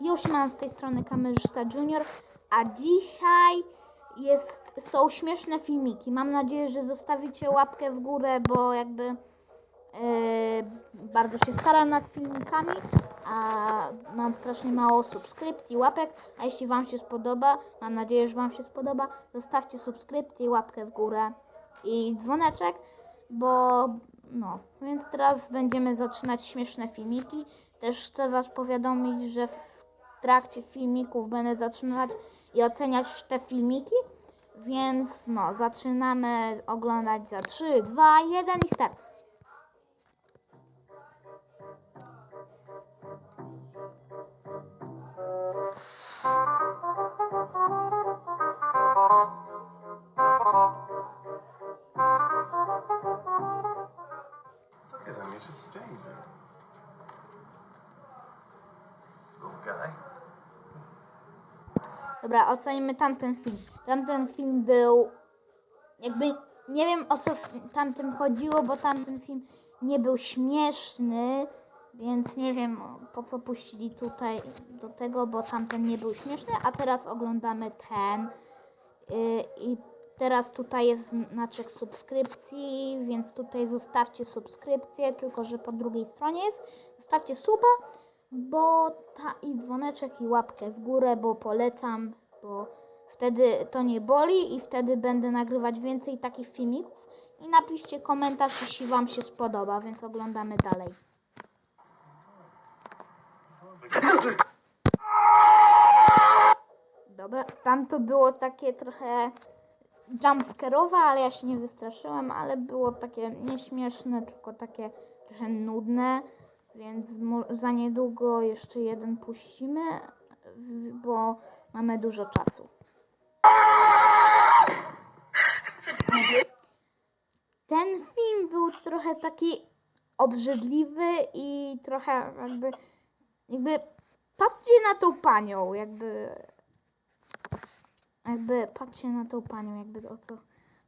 Już mam z tej strony kamerzysta Junior, a dzisiaj jest, są śmieszne filmiki. Mam nadzieję, że zostawicie łapkę w górę, bo jakby e, bardzo się staram nad filmikami, a mam strasznie mało subskrypcji, łapek. A jeśli Wam się spodoba, mam nadzieję, że Wam się spodoba, zostawcie subskrypcję, łapkę w górę i dzwoneczek, bo no, więc teraz będziemy zaczynać śmieszne filmiki. Też chcę Was powiadomić, że trakcie filmików będę zaczynać i oceniać te filmiki, więc no, zaczynamy oglądać za 3, 2, 1 i start. Look at him, he's just staying there. Dobra, ocenimy tamten film. Tamten film był jakby nie wiem o co w tamtym chodziło, bo tamten film nie był śmieszny, więc nie wiem po co puścili tutaj do tego, bo tamten nie był śmieszny, a teraz oglądamy ten. Yy, I teraz tutaj jest znaczek subskrypcji, więc tutaj zostawcie subskrypcję, tylko że po drugiej stronie jest. Zostawcie suba, bo ta i dzwoneczek i łapkę w górę, bo polecam, bo wtedy to nie boli i wtedy będę nagrywać więcej takich filmików. I napiszcie komentarz, jeśli Wam się spodoba, więc oglądamy dalej. Dobra, tam to było takie trochę jumpscare'owe, ale ja się nie wystraszyłem, ale było takie nieśmieszne, tylko takie trochę nudne, więc za niedługo jeszcze jeden puścimy, bo mamy dużo czasu. Ten film był trochę taki obrzydliwy i trochę jakby, jakby patrzcie na tą panią, jakby jakby patrzcie na tą panią, jakby o co.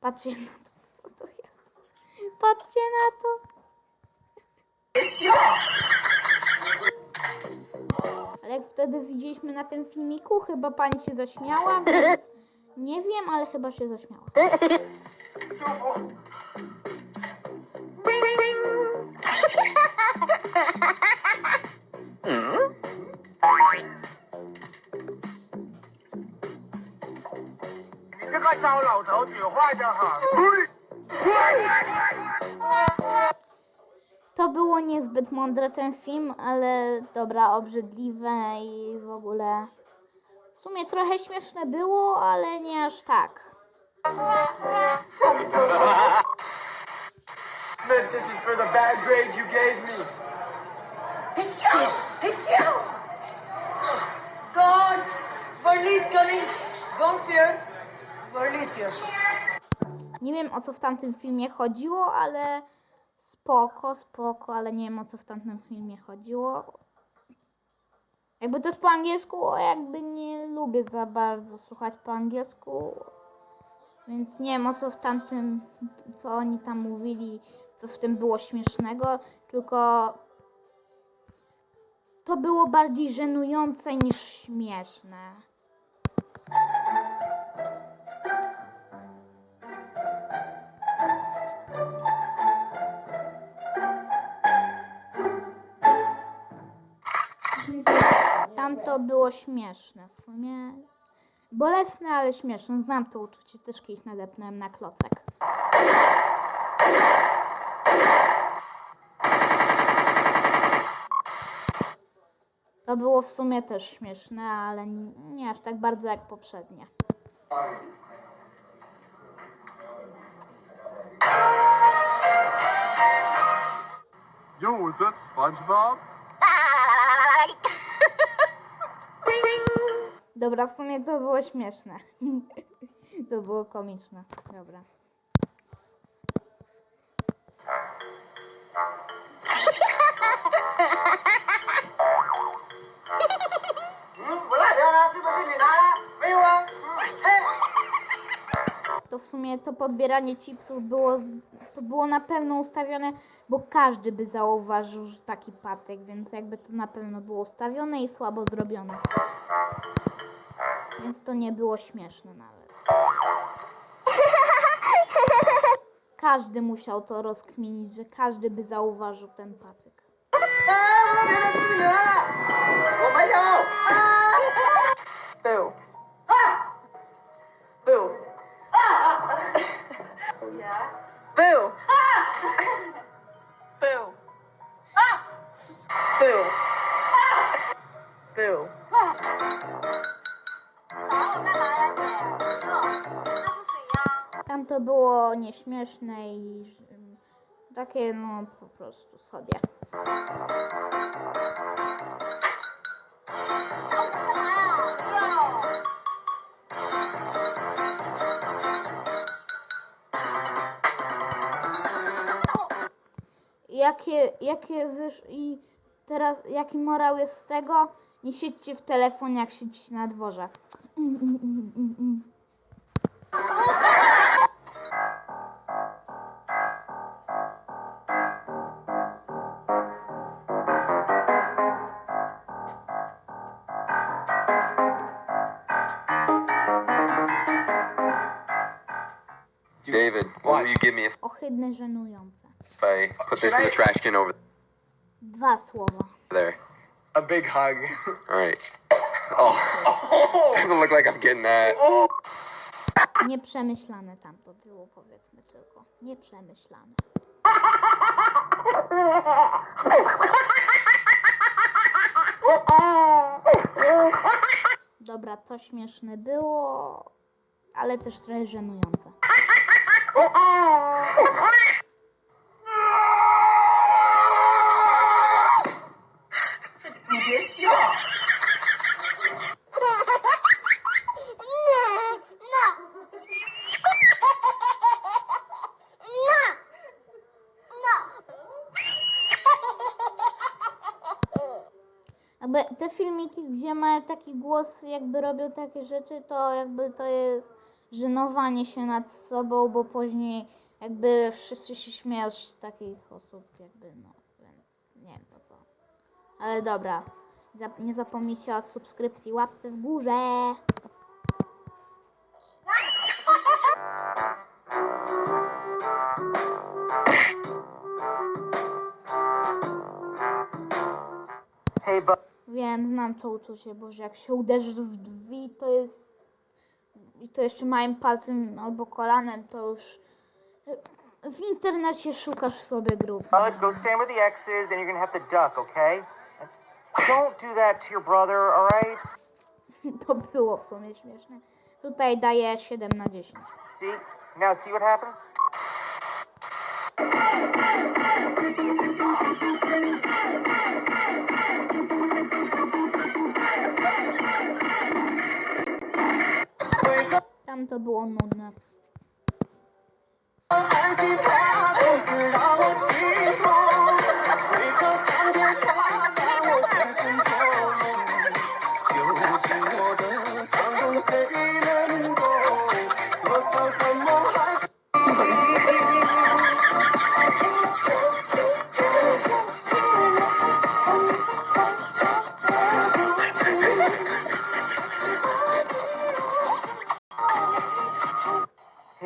Patrzcie na to, co to jest. Patrzcie na to. Ale jak wtedy widzieliśmy na tym filmiku, chyba pani się zaśmiała, więc nie wiem, ale chyba się zaśmiała. To było niezbyt mądre ten film, ale dobra, obrzydliwe i w ogóle. W sumie trochę śmieszne było, ale nie aż tak. Smith, this is for the bad grades you gave me. It's you! It's you! God! Burley's coming! Don't fear! Burley's here. Nie wiem o co w tamtym filmie chodziło, ale spoko, spoko, ale nie wiem o co w tamtym filmie chodziło. Jakby to jest po angielsku, a jakby nie lubię za bardzo słuchać po angielsku. Więc nie wiem o co w tamtym, co oni tam mówili, co w tym było śmiesznego, tylko to było bardziej żenujące niż śmieszne. Tam to było śmieszne w sumie. Bolesne, ale śmieszne. Znam to uczucie, też kiedyś nadepnąłem na klocek. To było w sumie też śmieszne, ale nie aż tak bardzo jak poprzednie. Yo, is that SpongeBob? Dobra, w sumie to było śmieszne. to było komiczne. Dobra. sumie to podbieranie chipsów było, to było na pewno ustawione, bo każdy by zauważył, że taki patek, więc jakby to na pewno było ustawione i słabo zrobione. Więc to nie było śmieszne nawet. Każdy musiał to rozkminić, że każdy by zauważył ten patyk. Boo. Boo. Yes. Było nieśmieszne i mm, takie no po prostu sobie. Jakie, jakie wysz... i teraz jaki morał jest z tego? Nie siedźcie w telefonie, jak siedzicie na dworze. Mm, mm. David, what will you give me if Ohydne, żenujące. I put this in the trash can over Dwa słowa. there? A big hug. All right. Oh, doesn't look like I'm getting that. Nieprzemyślane tam to było, powiedzmy tylko. Nieprzemyślane. Dobra, to śmieszne było, ale też trochę żenujące. Jakby te filmiki, gdzie mają taki głos, jakby robią takie rzeczy, to jakby to jest żenowanie się nad sobą, bo później jakby wszyscy się śmieją z takich osób, jakby no, więc nie wiem po co. Ale dobra, nie zapomnijcie o subskrypcji, łapce w górze. Wiem, znam to uczucie, bo że jak się uderzysz w drzwi, to jest. I to jeszcze małym palcem albo kolanem, to już. W internecie szukasz sobie grup. Bud, go stand where the X is, and you're gonna have to duck, okay? And don't do that to your brother, all right? To było w sumie śmieszne. Tutaj daję 7 na 10. See? Now see what happens? To było nudne.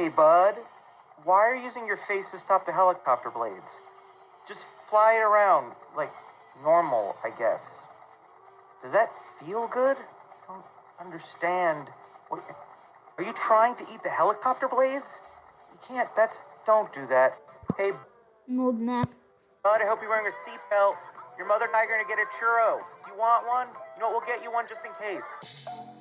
Hey, bud. Why are you using your face to stop the helicopter blades? Just fly it around like normal, I guess. Does that feel good? I don't understand. What, are you trying to eat the helicopter blades? You can't. That's. Don't do that. Hey, Nudne. bud, I hope you're wearing a seatbelt. Your mother and I are gonna get a churro. Do you want one? You know what? We'll get you one just in case.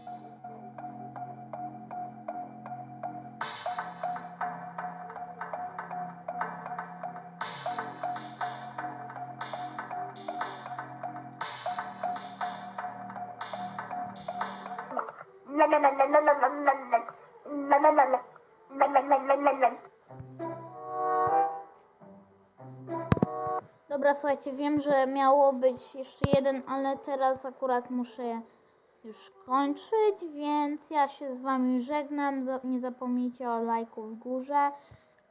Dobra, słuchajcie, wiem, że miało być jeszcze jeden, ale teraz akurat muszę już kończyć, więc ja się z Wami żegnam. Nie zapomnijcie o lajku w górze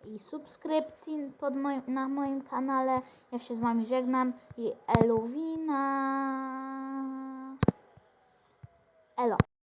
i subskrypcji pod moim, na moim kanale. Ja się z Wami żegnam i Eluwina. Elo.